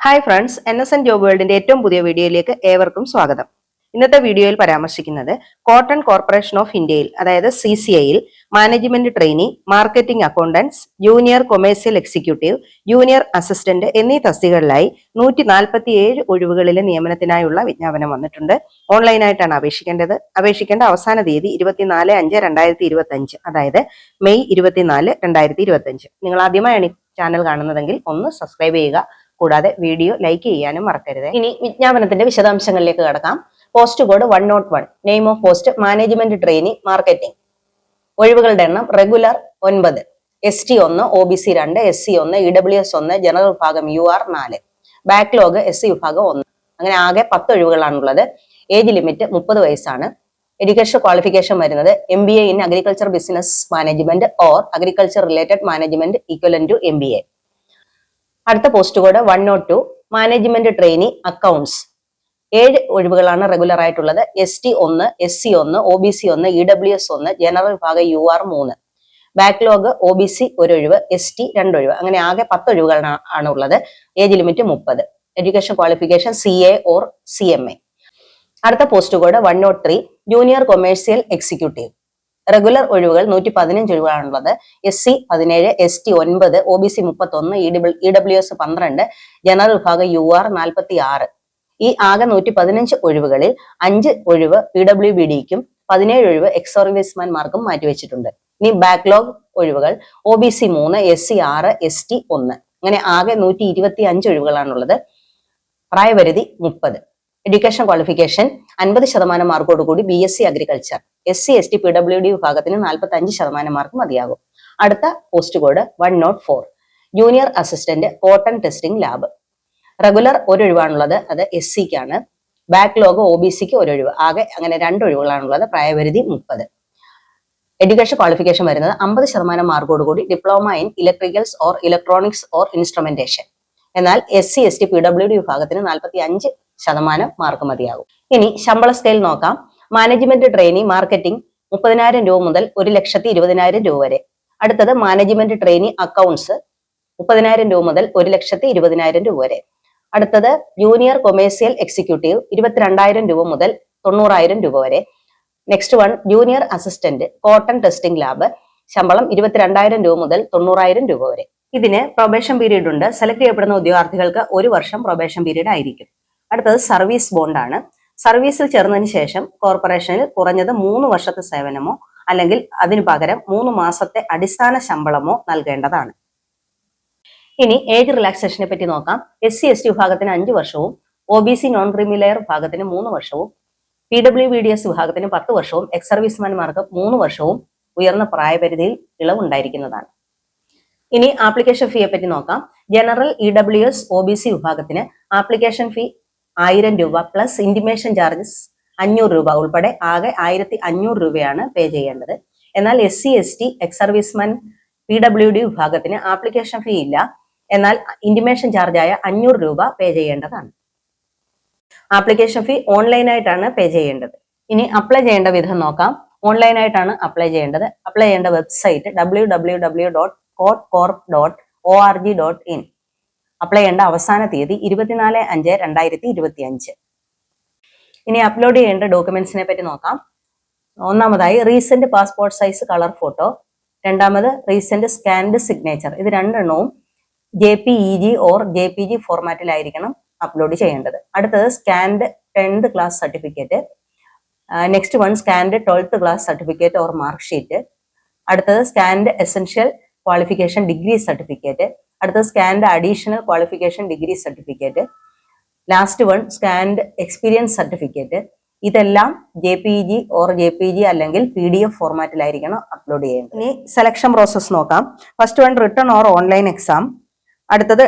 Hi friends N S N job വേൾഡിന്റെ ഏറ്റവും പുതിയ വീഡിയോയിലേക്ക് ഏവർക്കും സ്വാഗതം. ഇന്നത്തെ വീഡിയോയിൽ പരാമർശിക്കുന്നത് കോട്ടൺ കോർപ്പറേഷൻ ഓഫ് ഇന്ത്യയിൽ അതായത് സി സി ഐയിൽ management trainee marketing accountants junior commercial executive junior assistant എന്നീ തസ്തികകളിലായി നൂറ്റി നാൽപ്പത്തി ഏഴ് ഒഴിവുകളിലെ നിയമനത്തിനായുള്ള വിജ്ഞാപനം വന്നിട്ടുണ്ട്. ഓൺലൈനായിട്ടാണ് അപേക്ഷിക്കേണ്ടത്. അപേക്ഷിക്കേണ്ട അവസാന തീയതി ഇരുപത്തിനാല് അഞ്ച് രണ്ടായിരത്തി ഇരുപത്തി അഞ്ച് അതായത് മെയ് ഇരുപത്തിനാല് രണ്ടായിരത്തി ഇരുപത്തി അഞ്ച് നിങ്ങൾ ആദ്യമായാണ് ചാനൽ കാണുന്നതെങ്കിൽ ഒന്ന് സബ്സ്ക്രൈബ് ചെയ്യുക കൂടാതെ വീഡിയോ ലൈക്ക് ചെയ്യാനും മറക്കരുത്. ഇനി വിജ്ഞാപനത്തിന്റെ വിശദാംശങ്ങളിലേക്ക് കടക്കാം. Post code one nought one. Name of post management training marketing. ഒഴിവുകളുടെ എണ്ണം റെഗുലർ ഒൻപത്. എസ് ടി ഒന്ന് ഒ ബി സി രണ്ട് എസ് സി ഒന്ന് ഇ ഡബ്ല്യു എസ് ഒന്ന് ജനറൽ വിഭാഗം യു ആർ നാല്. ബാക്ക്ലോഗ് എസ് സി വിഭാഗം ഒന്ന്. അങ്ങനെ ആകെ പത്ത് ഒഴിവുകളാണുള്ളത്. ഏജ് ലിമിറ്റ് മുപ്പത് വയസ്സാണ്. എഡ്യൂക്കേഷൻ ക്വാളിഫിക്കേഷൻ വരുന്നത് M B A in agriculture business management or agriculture related management equivalent to M B A അടുത്ത post code one nought two management trainee accounts ഏഴ് ഒഴിവുകളാണ് റെഗുലർ ആയിട്ടുള്ളത്. എസ് ടി ഒന്ന് S C ഒന്ന് O B C ഒന്ന് E W S ഒന്ന് general വിഭാഗ U R മൂന്ന്. ബാക്ക്ലോഗ് ഒ ബി സി ഒരു ഒഴിവ് എസ് ടി രണ്ടൊഴിവ് അങ്ങനെ ആകെ പത്ത് ഒഴിവുകളാണ് ആണ് ഉള്ളത് ഏജ് ലിമിറ്റ് മുപ്പത്. Education qualification C A or C M A അടുത്ത post code one nought three junior commercial executive regular ഒഴിവുകൾ നൂറ്റി പതിനഞ്ച് ഒഴിവുകളാണുള്ളത് എസ് സി പതിനേഴ് എസ് ടി ഒൻപത് ഒ ബി സി മുപ്പത്തൊന്ന് ഇ ഡബ്ല്യു എസ് പന്ത്രണ്ട് ജനറൽ വിഭാഗം യു ആർ നാൽപ്പത്തി ആറ് ഈ ആകെ നൂറ്റി പതിനഞ്ച് ഒഴിവുകളിൽ അഞ്ച് ഒഴിവ് പി ഡബ്ല്യു ബി ഡിക്കും പതിനേഴ് ഒഴിവ് എക്സ് സർവീസ്മാൻമാർക്കും മാറ്റിവെച്ചിട്ടുണ്ട് ഇനി ബാക്ക്ലോഗ് ഒഴിവുകൾ ഒ ബി സി മൂന്ന് എസ് സി ആറ് എസ് ടി ഒന്ന്. അങ്ങനെ ആകെ നൂറ്റി ഇരുപത്തി അഞ്ച് ഒഴിവുകളാണുള്ളത്. പ്രായപരിധി മുപ്പത്. എഡ്യൂക്കേഷൻ ക്വാളിഫിക്കേഷൻ അൻപത് ശതമാനം മാർക്കോട് കൂടി B S C agriculture S C S T P W D വിഭാഗത്തിന് നാൽപ്പത്തി അഞ്ച് ശതമാനം മാർക്ക് മതിയാകും. അടുത്ത post code one nought four junior assistant cotton testing lab regular ഒരൊഴിവാണുള്ളത് അത് എസ് സിക്കാണ് ബാക്ക്ലോഗ് ഒ ബി സിക്ക് ഒരൊഴിവ് ആകെ അങ്ങനെ രണ്ട് ഒഴിവുകളാണുള്ളത് പ്രായപരിധി മുപ്പത്. എഡ്യൂക്കേഷൻ ക്വാളിഫിക്കേഷൻ വരുന്നത് അമ്പത് ശതമാനം മാർക്കോട് കൂടി diploma in electricals or electronics or instrumentation എന്നാൽ S C S T P W D വിഭാഗത്തിന് നാൽപ്പത്തി അഞ്ച് ശതമാനം മാർക്ക് മതിയാകും. ഇനി ശമ്പള സ്കെയിൽ നോക്കാം. മാനേജ്മെന്റ് ട്രെയിനി മാർക്കറ്റിംഗ് മുപ്പതിനായിരം രൂപ മുതൽ ഒരു ലക്ഷത്തി ഇരുപതിനായിരം രൂപ വരെ. അടുത്തത് മാനേജ്മെന്റ് ട്രെയിനി അക്കൗണ്ട്സ് മുപ്പതിനായിരം രൂപ മുതൽ ഒരു ലക്ഷത്തി ഇരുപതിനായിരം രൂപ വരെ. അടുത്തത് ജൂനിയർ കൊമേഴ്സ്യൽ എക്സിക്യൂട്ടീവ് ഇരുപത്തിരണ്ടായിരം രൂപ മുതൽ തൊണ്ണൂറായിരം രൂപ വരെ. Next one junior assistant cotton testing lab ശമ്പളം ഇരുപത്തിരണ്ടായിരം രൂപ മുതൽ തൊണ്ണൂറായിരം രൂപ വരെ. ഇതിന് പ്രൊബേഷൻ പീരീഡ് ഉണ്ട്. സെലക്ട് ചെയ്യപ്പെടുന്ന ഉദ്യോഗാർത്ഥികൾക്ക് ഒരു വർഷം പ്രൊബേഷൻ പീരീഡ് ആയിരിക്കും. അടുത്തത് സർവീസ് ബോണ്ടാണ്. സർവീസിൽ ചേർന്നതിന് ശേഷം കോർപ്പറേഷനിൽ കുറഞ്ഞത് മൂന്ന് വർഷത്തെ സേവനമോ അല്ലെങ്കിൽ അതിനു പകരം മൂന്ന് മാസത്തെ അടിസ്ഥാന ശമ്പളമോ നൽകേണ്ടതാണ്. ഇനി ഏജ് റിലാക്സേഷനെ പറ്റി നോക്കാം. എസ് സി എസ് ടി വിഭാഗത്തിന് അഞ്ച് വർഷവും O B C non creamy layer വിഭാഗത്തിന് മൂന്ന് വർഷവും P W B D S വിഭാഗത്തിന് പത്ത് വർഷവും എക്സ് സർവീസ്മാൻമാർക്ക് മൂന്ന് വർഷവും ഉയർന്ന പ്രായപരിധിയിൽ ഇളവുണ്ടായിരിക്കുന്നതാണ്. ഇനി ആപ്ലിക്കേഷൻ ഫീയെ പറ്റി നോക്കാം. General E W S O B C വിഭാഗത്തിന് ആപ്ലിക്കേഷൻ ഫീ ആയിരം രൂപ പ്ലസ് ഇന്റിമേഷൻ ചാർജസ് അഞ്ഞൂറ് രൂപ ഉൾപ്പെടെ ആകെ ആയിരത്തി അഞ്ഞൂറ് രൂപയാണ് പേ ചെയ്യേണ്ടത്. എന്നാൽ S C S T ex serviceman P W D വിഭാഗത്തിന് ആപ്ലിക്കേഷൻ ഫീ ഇല്ല. എന്നാൽ ഇന്റിമേഷൻ ചാർജായ അഞ്ഞൂറ് രൂപ പേ ചെയ്യേണ്ടതാണ്. ആപ്ലിക്കേഷൻ ഫീ ഓൺലൈനായിട്ടാണ് പേ ചെയ്യേണ്ടത്. ഇനി അപ്ലൈ ചെയ്യേണ്ട വിധം നോക്കാം. ഓൺലൈനായിട്ടാണ് അപ്ലൈ ചെയ്യേണ്ടത്. അപ്ലൈ ചെയ്യേണ്ട website W W W dot cot corp dot O R G dot in apply ചെയ്യേണ്ട അവസാന തീയതി ഇരുപത്തിനാല് അഞ്ച് രണ്ടായിരത്തി ഇരുപത്തി അഞ്ച് ഇനി അപ്ലോഡ് ചെയ്യേണ്ട ഡോക്യുമെന്റ്സിനെ പറ്റി നോക്കാം. ഒന്നാമതായി recent passport size colour photo രണ്ടാമത് റീസെന്റ് സ്കാൻഡ് സിഗ്നേച്ചർ ഇത് രണ്ടെണ്ണവും J P E G or J P G ഫോർമാറ്റിലായിരിക്കണം upload ചെയ്യേണ്ടത്. അടുത്തത് scanned tenth class certificate next one scanned twelfth class certificate or mark sheet അടുത്തത് scanned essential qualification degree certificate അടുത്തത് scanned additional qualification degree certificate last one scanned experience certificate ഇതെല്ലാം J P G or J P G അല്ലെങ്കിൽ P D F ഫോർമാറ്റിലായിരിക്കണം upload ചെയ്യേണ്ടത്. ഇനി selection process നോക്കാം. First one written or online exam അടുത്തത്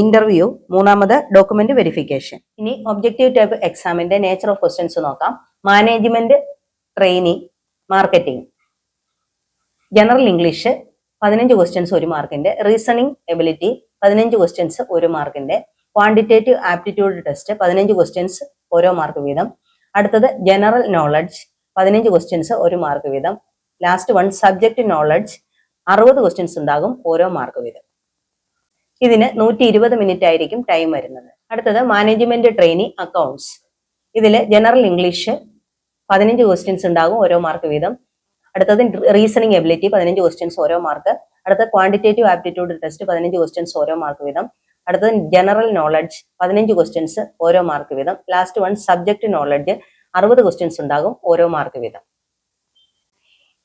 interview മൂന്നാമത് document verification ഇനി objective type എക്സാമിന്റെ nature of questions നോക്കാം. Management training marketing general English പതിനഞ്ച് ക്വസ്റ്റ്യൻസ് ഒരു മാർക്കിന്റെ റീസണിങ് എബിലിറ്റി പതിനഞ്ച് ക്വസ്റ്റ്യൻസ് ഒരു മാർക്കിന്റെ ക്വാണ്ടിറ്റേറ്റീവ് ആപ്റ്റിറ്റ്യൂഡ് ടെസ്റ്റ് പതിനഞ്ച് ക്വസ്റ്റ്യൻസ് ഓരോ മാർക്ക് വീതം. അടുത്തത് ജനറൽ നോളജ് പതിനഞ്ച് ക്വസ്റ്റ്യൻസ് ഒരു മാർക്ക് വീതം. ലാസ്റ്റ് വൺ സബ്ജക്ട് നോളജ് അറുപത് ക്വസ്റ്റ്യൻസ് ഉണ്ടാകും ഓരോ മാർക്ക് വീതം. ഇതിന് നൂറ്റി ഇരുപത് മിനിറ്റ് ആയിരിക്കും ടൈം വരുന്നത്. അടുത്തത് മാനേജ്മെന്റ് ട്രെയിനി അക്കൗണ്ട്സ് ഇതിൽ ജനറൽ ഇംഗ്ലീഷ് പതിനഞ്ച് ക്വസ്റ്റ്യൻസ് ഉണ്ടാകും ഓരോ മാർക്ക് വീതം. അടുത്തത് റീസണിങ് എബിലിറ്റി പതിനഞ്ച് ക്വസ്റ്റ്യൻസ് ഓരോ മാർക്ക് അടുത്ത ക്വാണ്ടിറ്റേറ്റീവ് ആപ്റ്റിറ്റ്യൂഡ് ടെസ്റ്റ് പതിനഞ്ച് ക്വസ്റ്റ്യൻസ് ഓരോ മാർക്ക് വീതം. അടുത്തത് ജനറൽ നോളജ് പതിനഞ്ച് ക്വസ്റ്റ്യൻസ് ഓരോ മാർക്ക് വീതം. ലാസ്റ്റ് വൺ സബ്ജക്ട് നോളജ് അറുപത് ക്വസ്റ്റ്യൻസ് ഉണ്ടാകും ഓരോ മാർക്ക് വീതം.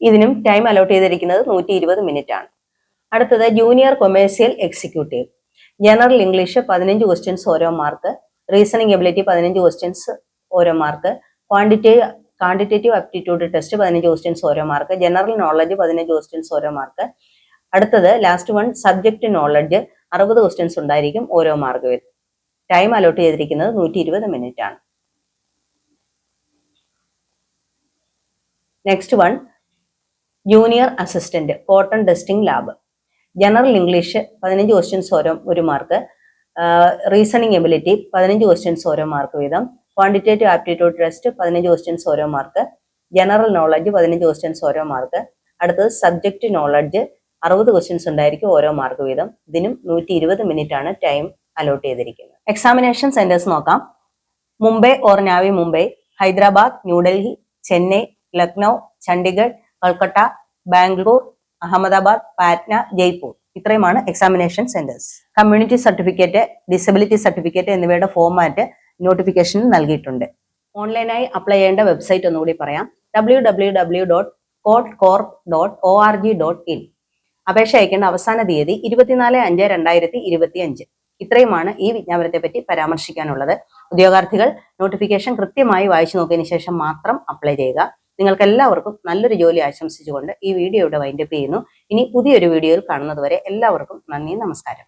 ഇതിനും ടൈം അലോട്ട് ചെയ്തിരിക്കുന്നത് നൂറ്റി ഇരുപത് മിനിറ്റ് ആണ്. അടുത്തത് junior commercial executive general English പതിനഞ്ച് ക്വസ്റ്റ്യൻസ് ഓരോ മാർക്ക് റീസണിങ് എബിലിറ്റി പതിനഞ്ച് ക്വസ്റ്റ്യൻസ് ഓരോ mark quantitative quantitative aptitude test പതിനഞ്ച് ക്വസ്റ്റ്യൻസ് ഓരോ മാർക്ക് ജനറൽ നോളജ് പതിനഞ്ച് ക്വസ്റ്റ്യൻസ് ഓരോ മാർക്ക് അടുത്തത് ലാസ്റ്റ് വൺ സബ്ജക്റ്റ് നോളജ് അറുപത് ക്വസ്റ്റ്യൻസ് ഉണ്ടായിരിക്കും ഓരോ മാർക്ക് വരും ടൈം അലോട്ട് ചെയ്തിരിക്കുന്നത് നൂറ്റി ഇരുപത് മിനിറ്റ് ആണ്. Next one junior assistant cotton testing lab general English പതിനഞ്ച് ക്വസ്റ്റ്യൻസ് ഓരോ ഒരു മാർക്ക് റീസണിങ് എബിലിറ്റി പതിനഞ്ച് ക്വസ്റ്റ്യൻസ് ഓരോ മാർക്ക് വീതം. ക്വാണ്ടിറ്റേറ്റീവ് ആപ്റ്റിറ്റ്യൂഡ് ടെസ്റ്റ് പതിനഞ്ച് ക്വസ്റ്റ്യൻസ് ഓരോ മാർക്ക് ജനറൽ നോളജ് പതിനഞ്ച് ക്വസ്റ്റ്യൻസ് ഓരോ മാർക്ക് അടുത്തത് സബ്ജക്റ്റ് നോളജ് അറുപത് ക്വസ്റ്റ്യൻസ് ഉണ്ടായിരിക്കും ഓരോ മാർക്ക് വീതം. ഇതിനും നൂറ്റി ഇരുപത് മിനിറ്റ് ആണ് ടൈം അലോട്ട് ചെയ്തിരിക്കുന്നത്. എക്സാമിനേഷൻ സെന്റേഴ്സ് നോക്കാം. മുംബൈ ഓർ നാവി മുംബൈ ഹൈദരാബാദ് ന്യൂഡൽഹി ചെന്നൈ ലക്നൗ ചണ്ഡീഗഡ് കൊൽക്കത്ത ബാംഗ്ലൂർ അഹമ്മദാബാദ് പാറ്റ്ന ജയ്പൂർ. ഇത്രയുമാണ് examination centres community certificate disability certificate എന്നിവയുടെ ഫോർമാറ്റ് നോട്ടിഫിക്കേഷനിൽ നൽകിയിട്ടുണ്ട്. ഓൺലൈനായി അപ്ലൈ ചെയ്യേണ്ട വെബ്സൈറ്റ് ഒന്നുകൂടി പറയാം. W W W dot cotcorp dot O R G dot in അപേക്ഷ അയക്കേണ്ട അവസാന തീയതി ഇരുപത്തിനാല് അഞ്ച് രണ്ടായിരത്തി ഇരുപത്തി അഞ്ച് ഇത്രയുമാണ് ഈ വിജ്ഞാപനത്തെ പറ്റി പരാമർശിക്കാനുള്ളത്. ഉദ്യോഗാർത്ഥികൾ നോട്ടിഫിക്കേഷൻ കൃത്യമായി വായിച്ചു നോക്കിയതിന് ശേഷം മാത്രം അപ്ലൈ ചെയ്യുക. നിങ്ങൾക്ക് എല്ലാവർക്കും നല്ലൊരു ജോലി ആശംസിച്ചുകൊണ്ട് ഈ വീഡിയോ ഇവിടെ വൈൻഡപ്പ് ചെയ്യുന്നു. ഇനി പുതിയൊരു വീഡിയോയിൽ കാണുന്നതുവരെ എല്ലാവർക്കും നന്ദി നമസ്കാരം.